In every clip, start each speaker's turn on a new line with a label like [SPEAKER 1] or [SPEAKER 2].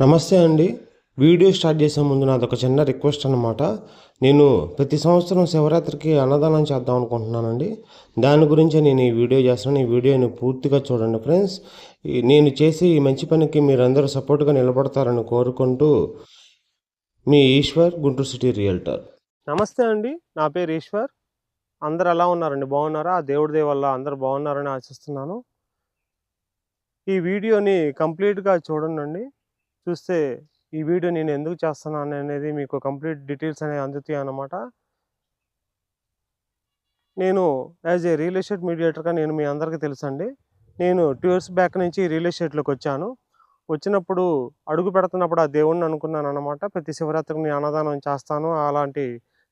[SPEAKER 1] నమస్తే అండి. Video start చేసే ముందు నాది ఒక చిన్న రిక్వెస్ట్ అనమాట నేను ప్రతి సంవత్సరం శివరాత్రికి అన్నదానం చేద్దాం అనుకుంటున్నానండి. దాని గురించి నేను ఈ వీడియో చేస్తున్నాను. ఈ వీడియోని పూర్తిగా చూడండి ఫ్రెండ్స్. నేను చేసే ఈ మంచి పనికి మీరందరూ సపోర్ట్గా నిలబడతారని కోరుకుంటూ మీ ఈశ్వర్ గుంటూరు సిటీ రియల్టర్. నమస్తే అండి. నా పేరు ఈశ్వర్. అందరు ఎలా ఉన్నారండి? బాగున్నారా? ఆ దేవుడి దయ వల్ల అందరు బాగున్నారని ఆశిస్తున్నాను. ఈ వీడియోని కంప్లీట్గా చూడండి చూస్తే ఈ వీడియో నేను ఎందుకు చేస్తున్నాను అనేది మీకు కంప్లీట్ డీటెయిల్స్ అనేవి అందుతాయి అన్నమాట. నేను యాజ్ ఏ రియల్ ఎస్టేట్ మీడియేటర్గా నేను మీ అందరికీ తెలుసండి. నేను టూ ఇయర్స్ బ్యాక్ నుంచి రియల్ ఎస్టేట్లోకి వచ్చాను. వచ్చినప్పుడు అడుగు పెడుతున్నప్పుడు ఆ దేవుణ్ణి అనుకున్నాను అనమాట ప్రతి శివరాత్రికి నేను అన్నదానం చేస్తాను అలాంటి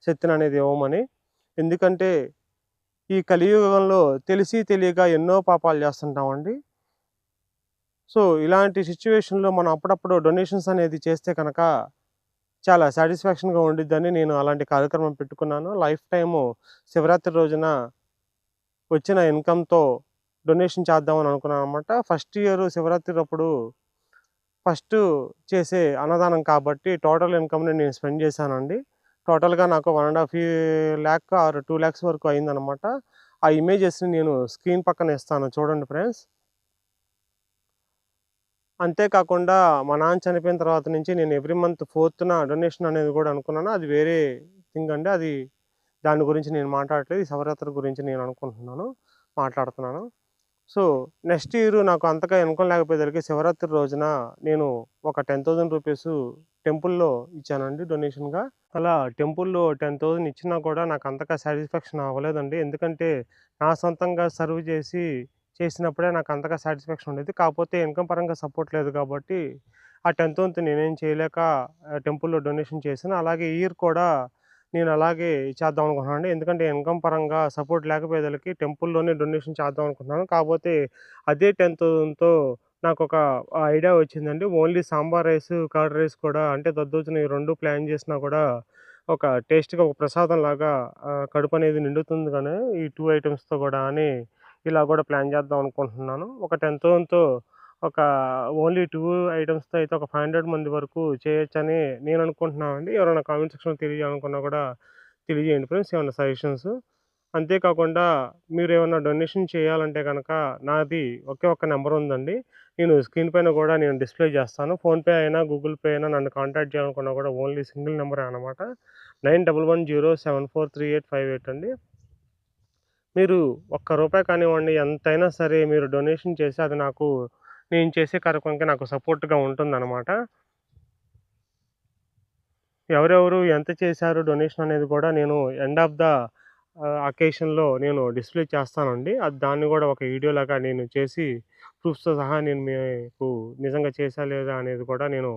[SPEAKER 1] శక్తిని అనేది ఇవ్వమని. ఎందుకంటే ఈ కలియుగంలో తెలిసి తెలియక ఎన్నో పాపాలు చేస్తుంటామండి. సో ఇలాంటి సిచ్యువేషన్లో మనం అప్పుడప్పుడు డొనేషన్స్ అనేది చేస్తే కనుక చాలా సాటిస్ఫాక్షన్గా ఉండిద్దని నేను అలాంటి కార్యక్రమం పెట్టుకున్నాను. లైఫ్ టైము శివరాత్రి రోజున వచ్చిన ఇన్కమ్తో డొనేషన్ చేద్దామని అనుకున్నాను అనమాట ఫస్ట్ ఇయర్ శివరాత్రి అప్పుడు ఫస్ట్ చేసే అన్నదానం కాబట్టి టోటల్ ఇన్కమ్ని నేను స్పెండ్ చేశానండి. టోటల్గా నాకు one and half lakh or two lakhs వరకు అయిందనమాట ఆ ఇమేజెస్ని నేను స్క్రీన్ పక్కన ఇస్తాను చూడండి ఫ్రెండ్స్. అంతేకాకుండా మా నాన్న చనిపోయిన తర్వాత నుంచి నేను ఎవ్రీ మంత్ ఫోర్త్న డొనేషన్ అనేది కూడా అనుకున్నాను. అది వేరే థింగ్ అండి. అది దాని గురించి నేను మాట్లాడట్లేదు. శవరాత్రి శివరాత్రి గురించి నేను అనుకుంటున్నాను మాట్లాడుతున్నాను. సో నెక్స్ట్ ఇయర్ నాకు అంతగా ఇన్కమ్ లేకపోయేసరికి శివరాత్రి రోజున నేను ఒక టెన్ థౌజండ్ రూపీస్ టెంపుల్లో ఇచ్చానండి డొనేషన్గా. అలా టెంపుల్లో టెన్ థౌజండ్ ఇచ్చినా కూడా నాకు అంతగా సాటిస్ఫాక్షన్ అవ్వలేదండి. ఎందుకంటే నా సొంతంగా సర్వ్ చేసి చేసినప్పుడే నాకు అంతగా సాటిస్ఫాక్షన్ ఉండేది. కాకపోతే ఇన్కమ్ పరంగా సపోర్ట్ లేదు కాబట్టి ఆ టెన్ థౌసండ్ నేనేం చేయలేక టెంపుల్లో డొనేషన్ చేశాను. అలాగే ఇయర్ కూడా నేను అలాగే చేద్దాం అనుకుంటున్నాను ఎందుకంటే ఇన్కమ్ పరంగా సపోర్ట్ లేకపోయేదలకి టెంపుల్లోనే డొనేషన్ చేద్దాం అనుకుంటున్నాను. కాకపోతే అదే టెన్ థౌసండ్తో నాకు ఒక ఐడియా వచ్చిందండి. Only sambar rice curd rice కూడా అంటే దద్దోజనం ఈ రెండు ప్లాన్ చేసినా కూడా ఒక టేస్ట్గా ఒక ప్రసాదం లాగా కడుపు అనేది నిండుతుంది కానీ ఈ టూ ఐటమ్స్తో కూడా అని ఇలా కూడా ప్లాన్ చేద్దాం అనుకుంటున్నాను. ఒక టెన్ థౌసండ్తో ఒక ఓన్లీ టూ ఐటమ్స్తో అయితే ఒక ఫైవ్ హండ్రెడ్ మంది వరకు చేయొచ్చని నేను అనుకుంటున్నాను అండి ఎవరైనా కామెంట్ సెక్షన్లో తెలియజేయాలనుకున్నా కూడా తెలియజేయండి ఫ్రెండ్స్ ఏమైనా సజెషన్స్? అంతేకాకుండా మీరు ఏమైనా డొనేషన్ చేయాలంటే కనుక నాది ఒకే ఒక్క నెంబర్ ఉందండి. నేను స్క్రీన్ పైన కూడా నేను డిస్ప్లే చేస్తాను. ఫోన్పే అయినా గూగుల్ పే అయినా నన్ను కాంటాక్ట్ చేయాలనుకున్నా కూడా ఓన్లీ సింగిల్ నెంబర్ అనమాట nine double one zero seven four three eight five eight అండి. మీరు ఒక్క రూపాయి కానివ్వండి ఎంతైనా సరే మీరు డొనేషన్ చేసి అది నాకు నేను చేసే కార్యక్రమానికి నాకు సపోర్ట్గా ఉంటుందన్నమాట. ఎవరెవరు ఎంత చేశారు డొనేషన్ అనేది కూడా నేను ఎండ్ ఆఫ్ ద అకేషన్లో నేను డిస్ప్లే చేస్తానండి. అది దాన్ని కూడా ఒక వీడియో లాగా నేను చేసి ప్రూఫ్స్తో సహా నేను మీకు నిజంగా చేశా లేదా అనేది కూడా నేను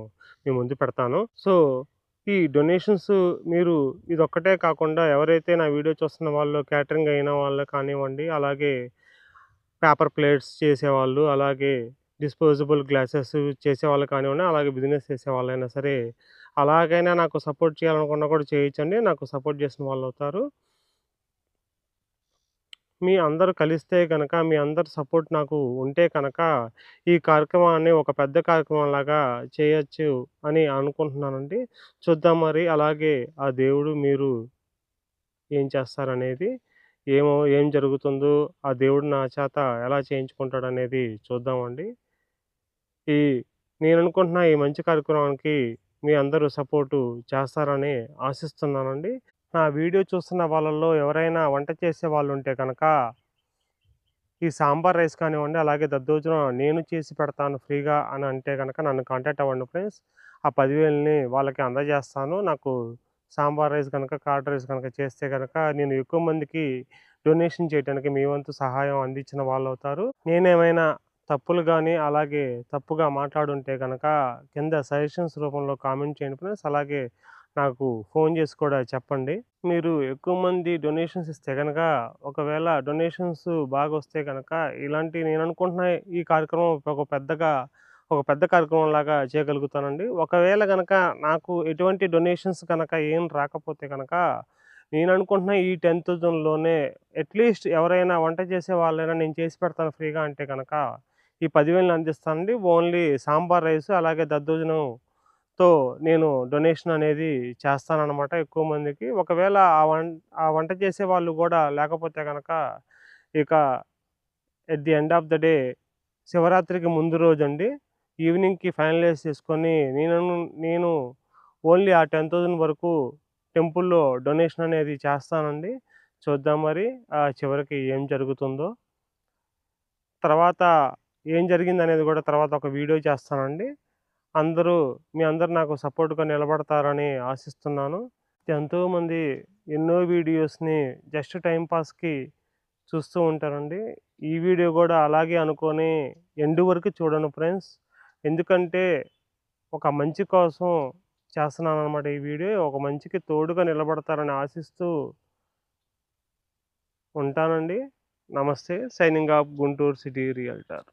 [SPEAKER 1] మీ ముందు పెడతాను. సో ఈ డొనేషన్స్ మీరు ఇదొక్కటే కాకుండా ఎవరైతే నా వీడియో చూస్తున్న వాళ్ళు క్యాటరింగ్ అయిన వాళ్ళు కానివ్వండి అలాగే పేపర్ ప్లేట్స్ చేసేవాళ్ళు అలాగే డిస్పోజబుల్ గ్లాసెస్ చేసేవాళ్ళు కానివ్వండి అలాగే బిజినెస్ చేసే వాళ్ళైనా సరే అలాగైనా నాకు సపోర్ట్ చేయాలనుకున్నా కూడా చేయించండి నాకు సపోర్ట్ చేసిన వాళ్ళు అవుతారు మీ అందరూ కలిస్తే కనుక మీ అందరి సపోర్ట్ నాకు ఉంటే కనుక ఈ కార్యక్రమాన్ని ఒక పెద్ద కార్యక్రమం లాగా చేయొచ్చు అని అనుకుంటున్నానండి. చూద్దాం మరి అలాగే ఆ దేవుడు మీరు ఏం చేస్తారనేది ఏమో ఏం జరుగుతుందో ఆ దేవుడు నా చేత ఎలా చేయించుకుంటాడు అనేది చూద్దామండి. ఈ నేను అనుకుంటున్న ఈ మంచి కార్యక్రమానికి మీ అందరూ సపోర్టు చేస్తారని ఆశిస్తున్నానండి. నా వీడియో చూస్తున్న వాళ్ళల్లో ఎవరైనా వంట చేసే వాళ్ళు ఉంటే కనుక ఈ సాంబార్ రైస్ కానివ్వండి అలాగే దద్దోజనం నేను చేసి పెడతాను ఫ్రీగా అని అంటే కనుక నన్ను కాంటాక్ట్ అవ్వండి ఫ్రెండ్స్. ఆ పదివేలని వాళ్ళకి అందజేస్తాను. నాకు సాంబార్ రైస్ కనుక కార్డ్ రైస్ కనుక చేస్తే కనుక నేను ఎక్కువ మందికి డొనేషన్ చేయడానికి మీ వంతు సహాయం అందించిన వాళ్ళు అవుతారు నేనేమైనా తప్పులు కానీ అలాగే తప్పుగా మాట్లాడుంటే కనుక కింద సజెషన్స్ రూపంలో కామెంట్ చేయండి ఫ్రెండ్స్. అలాగే నాకు ఫోన్ చేసి కూడా చెప్పండి. మీరు ఎక్కువ మంది డొనేషన్స్ ఇస్తే కనుక ఒకవేళ డొనేషన్స్ బాగా వస్తే కనుక ఇలాంటి నేను అనుకుంటున్న ఈ కార్యక్రమం ఒక పెద్దగా ఒక పెద్ద కార్యక్రమం లాగా చేయగలుగుతానండి. ఒకవేళ కనుక నాకు ఎటువంటి డొనేషన్స్ కనుక ఏం రాకపోతే కనుక నేను అనుకుంటున్న ఈ టెన్ థౌజండ్లోనే అట్లీస్ట్ ఎవరైనా వంట చేసే వాళ్ళైనా నేను చేసి పెడతాను ఫ్రీగా అంటే కనుక ఈ పదివేలను అందిస్తానండి. ఓన్లీ సాంబార్ రైస్ అలాగే దద్దోజనం తో నేను డొనేషన్ అనేది చేస్తానన్నమాట ఎక్కువ మందికి. ఒకవేళ ఆ వంట ఆ వంట చేసే వాళ్ళు కూడా లేకపోతే కనుక ఇక at the end of the day శివరాత్రికి ముందు రోజండి ఈవినింగ్కి ఫైనలైజ్ చేసుకొని నేను నేను ఓన్లీ ఆ టెన్ థౌజండ్ వరకు టెంపుల్లో డొనేషన్ అనేది చేస్తానండి. చూద్దాం మరి ఆ చివరికి ఏం జరుగుతుందో. తర్వాత ఏం జరిగింది అనేది కూడా తర్వాత ఒక వీడియో చేస్తానండి. అందరూ మీ అందరు నాకు సపోర్ట్గా నిలబడతారని ఆశిస్తున్నాను. ఎంతోమంది ఎన్నో వీడియోస్ని జస్ట్ టైంపాస్కి చూస్తూ ఉంటారండి. ఈ వీడియో కూడా అలాగే అనుకొని ఎండు వరకు చూడను ఫ్రెండ్స్. ఎందుకంటే ఒక మంచి కోసం చేస్తున్నాను అనమాట ఈ వీడియో. ఒక మంచికి తోడుగా నిలబడతారని ఆశిస్తూ ఉంటానండి. నమస్తే. Signing off Guntur city realtor.